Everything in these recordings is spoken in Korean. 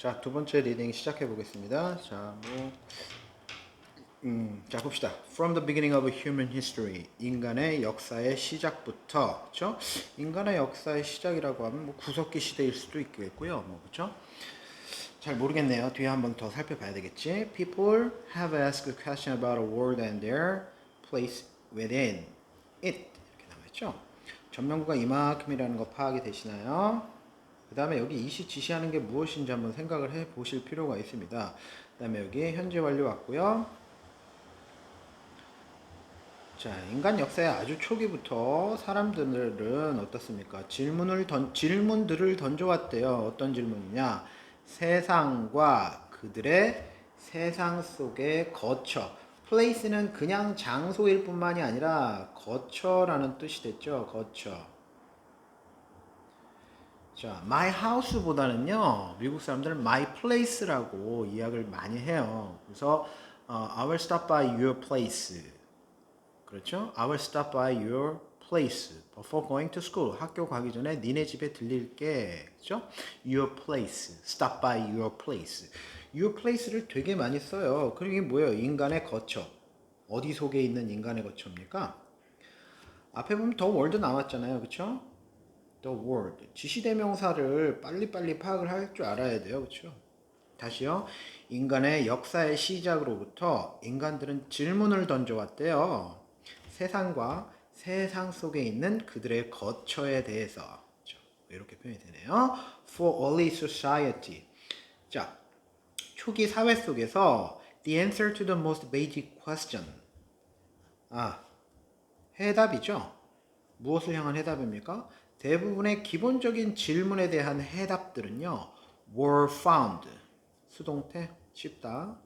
자, 두 번째 리딩 시작해 보겠습니다. 자, 뭐, 음, 자, 봅시다. From the beginning of human history. 인간의 역사의 시작부터, 그죠? 인간의 역사의 시작이라고 하면 뭐 구석기 시대일 수도 있겠고요. 뭐, 그죠? 잘 모르겠네요. 뒤에 한번 더 살펴봐야 되겠지. People have asked a question about a world and their place within it. 이렇게 나와 있죠. 전명구가 이만큼이라는 거 파악이 되시나요? 그 다음에 여기 이시 지시하는 게 무엇인지 한번 생각을 해 보실 필요가 있습니다. 그 다음에 여기 현재 완료 왔고요. 자, 인간 역사의 아주 초기부터 사람들은 어떻습니까? 질문을 던, 질문들을 던져왔대요. 어떤 질문이냐? 세상과 그들의 세상 속에 거처. place는 그냥 장소일 뿐만이 아니라 거처라는 뜻이 됐죠. 거처. 자, my house보다는요, 미국 사람들은 my place라고 이야기를 많이 해요. 그래서 어, I will stop by your place. 그렇죠? I will stop by your place before going to school. 학교 가기 전에 니네 집에 들릴게. 그렇죠? Your place. Stop by your place. Your place를 되게 많이 써요. 그리고 이게 뭐예요? 인간의 거처. 어디 속에 있는 인간의 거처입니까? 앞에 보면 더 월드 나왔잖아요. 그렇죠? The word. 지시대명사를 빨리빨리 파악을 할 줄 알아야 돼요. 그렇죠? 다시요. 인간의 역사의 시작으로부터 인간들은 질문을 던져왔대요. 세상과 세상 속에 있는 그들의 거처에 대해서. 그렇죠? 이렇게 표현이 되네요. For early society. 자, 초기 사회 속에서 the answer to the most basic question. 아, 해답이죠. 무엇을 향한 해답입니까? 대부분의 기본적인 질문에 대한 해답들은요, were found. 수동태 쉽다.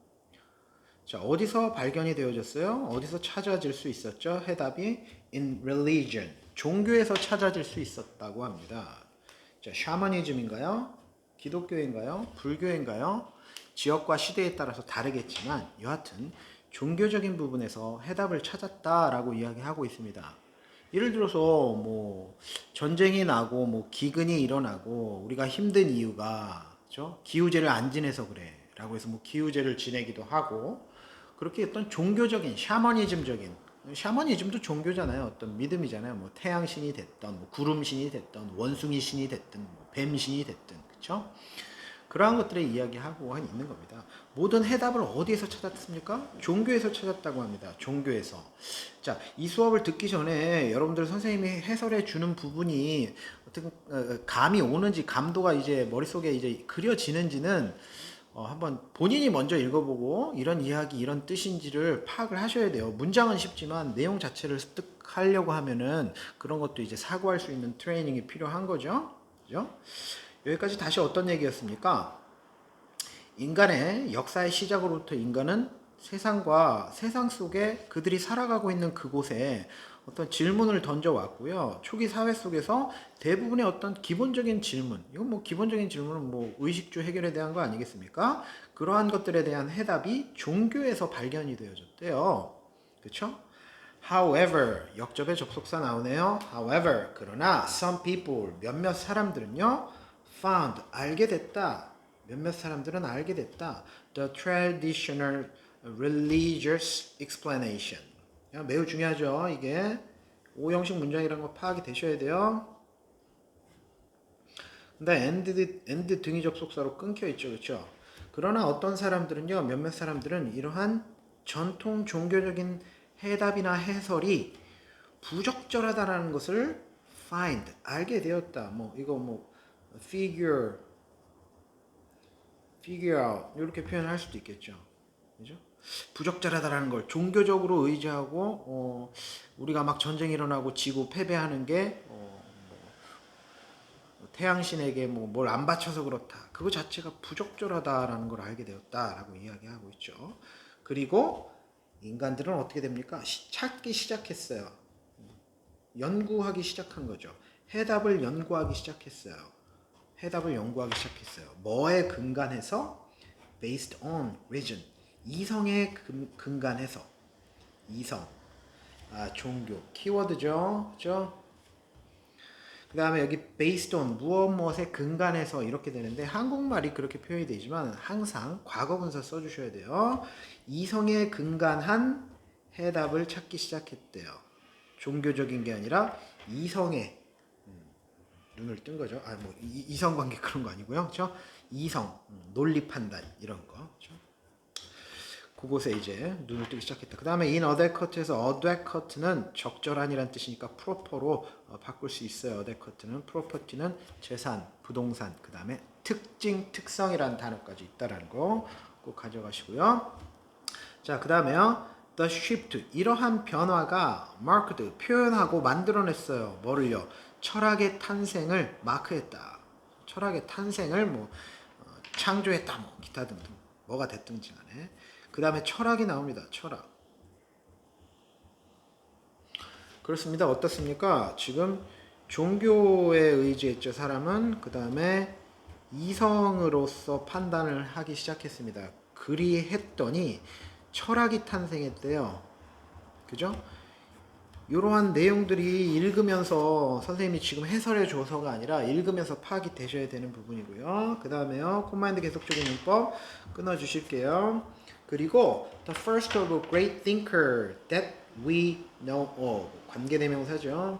자, 어디서 발견이 되어졌어요? 어디서 찾아질 수 있었죠? 해답이 in religion. 종교에서 찾아질 수 있었다고 합니다. 자, 샤머니즘인가요? 기독교인가요? 불교인가요? 지역과 시대에 따라서 다르겠지만 여하튼 종교적인 부분에서 해답을 찾았다라고 이야기하고 있습니다. 예를 들어서 뭐 전쟁이 나고 뭐 기근이 일어나고 우리가 힘든 이유가 그죠? 기후제를 안 지내서 그래라고 해서 뭐 기후제를 지내기도 하고 그렇게 어떤 종교적인 샤머니즘적인 샤머니즘도 종교잖아요. 어떤 믿음이잖아요. 뭐 태양신이 됐던 뭐 구름신이 됐던 원숭이 신이 됐든 뭐 뱀신이 됐든 그렇죠? 그러한 것들의 이야기하고 있는 겁니다. 모든 해답을 어디에서 찾았습니까? 종교에서 찾았다고 합니다. 종교에서. 자, 이 수업을 듣기 전에 여러분들 선생님이 해설해 주는 부분이 어떻게 어, 감이 오는지 감도가 이제 머릿속에 이제 그려지는지는 어, 한번 본인이 먼저 읽어보고 이런 이야기 이런 뜻인지를 파악을 하셔야 돼요. 문장은 쉽지만 내용 자체를 습득하려고 하면은 그런 것도 이제 사고할 수 있는 트레이닝이 필요한 거죠. 그죠? 여기까지 다시 어떤 얘기였습니까? 인간의 역사의 시작으로부터 인간은 세상과 세상 속에 그들이 살아가고 있는 그곳에 어떤 질문을 던져왔고요. 초기 사회 속에서 대부분의 어떤 기본적인 질문, 이건 뭐 기본적인 질문은 뭐 의식주 해결에 대한 거 아니겠습니까? 그러한 것들에 대한 해답이 종교에서 발견이 되어졌대요. 그렇죠? However, 역접의 접속사 나오네요. However, 그러나 some people, 몇몇 사람들은요, found, 알게 됐다. 몇몇 사람들은 알게 됐다. The traditional religious explanation. 야, 매우 중요하죠. 이게 오형식 문장이라는 거 파악이 되셔야 돼요. 근데 and, and 등이 접속사로 끊겨 있죠. 그렇죠? 그러나 어떤 사람들은요. 몇몇 사람들은 이러한 전통 종교적인 해답이나 해설이 부적절하다라는 것을 find 알게 되었다. 뭐 이거 뭐 figure figure out 이렇게 표현할 수도 있겠죠. 그죠? 부적절하다라는 걸 종교적으로 의지하고 어, 우리가 막 전쟁 일어나고 지고 패배하는 게 어, 뭐, 태양신에게 뭐 뭘 안 바쳐서 그렇다. 그거 자체가 부적절하다라는 걸 알게 되었다라고 이야기하고 있죠. 그리고 인간들은 어떻게 됩니까? 시- 찾기 시작했어요. 연구하기 시작한 거죠. 해답을 연구하기 시작했어요. 해답을 연구하기 시작했어요. 뭐에 근간해서? based on reason. 이성에 근, 근간해서. 이성. 아, 종교. 키워드죠. 그죠? 그 다음에 여기 based on 무엇 무엇에 근간해서 이렇게 되는데 한국말이 그렇게 표현이 되지만 항상 과거분사 써주셔야 돼요. 이성에 근간한 해답을 찾기 시작했대요. 종교적인 게 아니라 이성에 음, 눈을 뜬 거죠. 아 뭐 이 성 관계 그런 거 아니고요. 그렇죠? 이성, 음, 논리 판단 이런 거. 그렇죠? 그곳에 이제 눈을 뜨기 시작했다. 그 다음에 in adequate에서 adequate는 적절한이란 뜻이니까 proper로 어, 바꿀 수 있어요. adequate는 property는 재산, 부동산, 그 다음에 특징, 특성이라는 단어까지 있다라는 거 꼭 가져가시고요. 자, 그 다음에요. The shift 이러한 변화가 marked 표현하고 만들어냈어요. 뭐를요? 철학의 탄생을 마크했다. 철학의 탄생을 뭐 어, 창조했다. 뭐 기타 등등 뭐가 됐든지 간에 그 다음에 철학이 나옵니다. 철학. 그렇습니다. 어떻습니까? 지금 종교에 의지했죠. 사람은 그 다음에 이성으로서 판단을 하기 시작했습니다. 그리했더니 철학이 탄생했대요. 그죠? 이러한 내용들이 읽으면서 선생님이 지금 해설해 줘서가 아니라 읽으면서 파악이 되셔야 되는 부분이고요. 그 다음에요. 콤마인드 계속적인 문법 끊어 주실게요. 그리고 the first of a great thinker that we know of 관계대명사죠.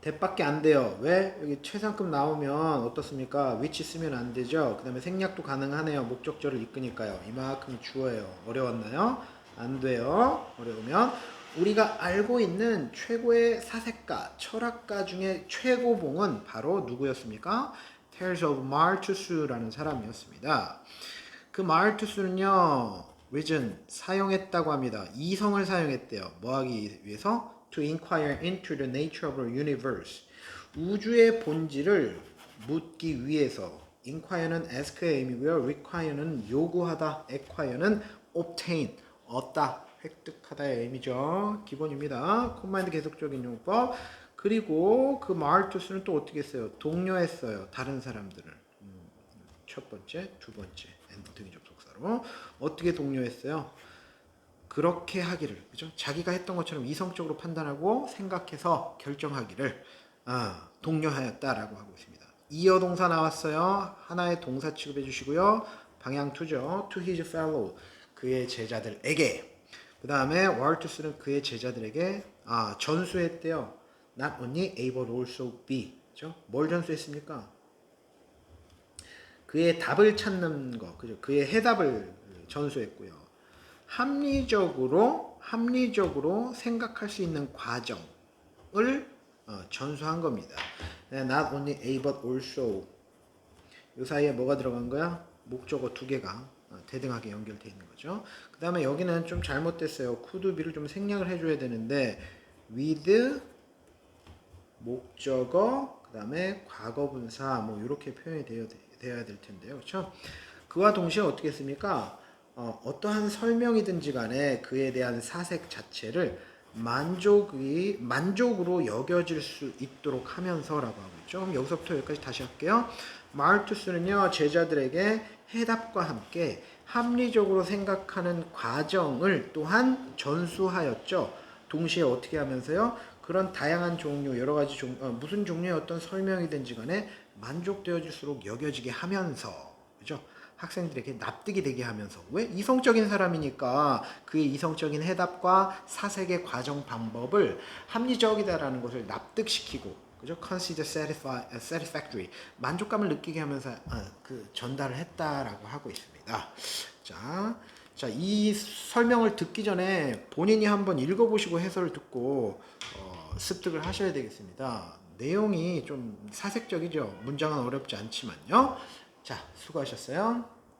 대밖에 안 돼요. 왜? 여기 최상급 나오면 어떻습니까? 위치 쓰면 안 되죠. 그 다음에 생략도 가능하네요. 목적절을 이끄니까요. 이만큼 주어예요. 어려웠나요? 안 돼요. 어려우면 우리가 알고 있는 최고의 사색가, 철학가 중에 최고봉은 바로 누구였습니까? Tales of Malthus라는 사람이었습니다. 그 말투스는요, reason 사용했다고 합니다. 이성을 사용했대요. 뭐 하기 위해서? To inquire into the nature of the universe. 우주의 본질을 묻기 위해서. inquire는 ask의 의미고요. require는 요구하다. acquire는 obtain 얻다, 획득하다의 의미죠. 기본입니다. 콤마인드 계속적인 용법. 그리고 그 말투스는 또 어떻게 했어요? 독려했어요. 다른 사람들을. 음, 첫 번째, 두 번째. 등이 접속사로 어떻게 동료했어요? 그렇게 하기를 그죠? 자기가 했던 것처럼 이성적으로 판단하고 생각해서 결정하기를 아, 독려하였다라고 하고 있습니다. 이어 동사 나왔어요. 하나의 동사 취급해 주시고요. 방향 투죠. To his fellow 그의 제자들에게 그 다음에 월투스는 그의 제자들에게 아, 전수했대요. Not only able also be 그죠? 뭘 전수했습니까? 그의 답을 찾는 거, 그죠? 그의 해답을 전수했고요. 합리적으로 합리적으로 생각할 수 있는 과정을 어, 전수한 겁니다. 네, Not only a but also 이 사이에 뭐가 들어간 거야? 목적어 두 개가 어, 대등하게 연결되어 있는 거죠. 그 다음에 여기는 좀 잘못됐어요. could be를 좀 생략을 해줘야 되는데 with 목적어 그 다음에 과거분사 뭐 이렇게 표현이 돼요. 되어야 될 텐데요. 그렇죠? 그와 동시에 어떻게 했습니까? 어, 어떠한 설명이든지 간에 그에 대한 사색 자체를 만족이 만족으로 여겨질 수 있도록 하면서라고 하고 있죠. 그럼 여기서부터 여기까지 다시 할게요. 마르투스는요 제자들에게 해답과 함께 합리적으로 생각하는 과정을 또한 전수하였죠. 동시에 어떻게 하면서요? 그런 다양한 종류 여러 가지 종 어, 무슨 종류의 어떤 설명이든지 간에 만족되어질수록 여겨지게 하면서 그죠? 학생들에게 납득이 되게 하면서 왜 이성적인 사람이니까 그의 이성적인 해답과 사색의 과정 방법을 합리적이다라는 것을 납득시키고 그죠? consider satisfactory 만족감을 느끼게 하면서 어, 그 전달을 했다라고 하고 있습니다. 자, 자, 이 설명을 듣기 전에 본인이 한번 읽어보시고 해설을 듣고 어, 습득을 하셔야 되겠습니다. 내용이 좀 사색적이죠. 문장은 어렵지 않지만요. 자, 수고하셨어요.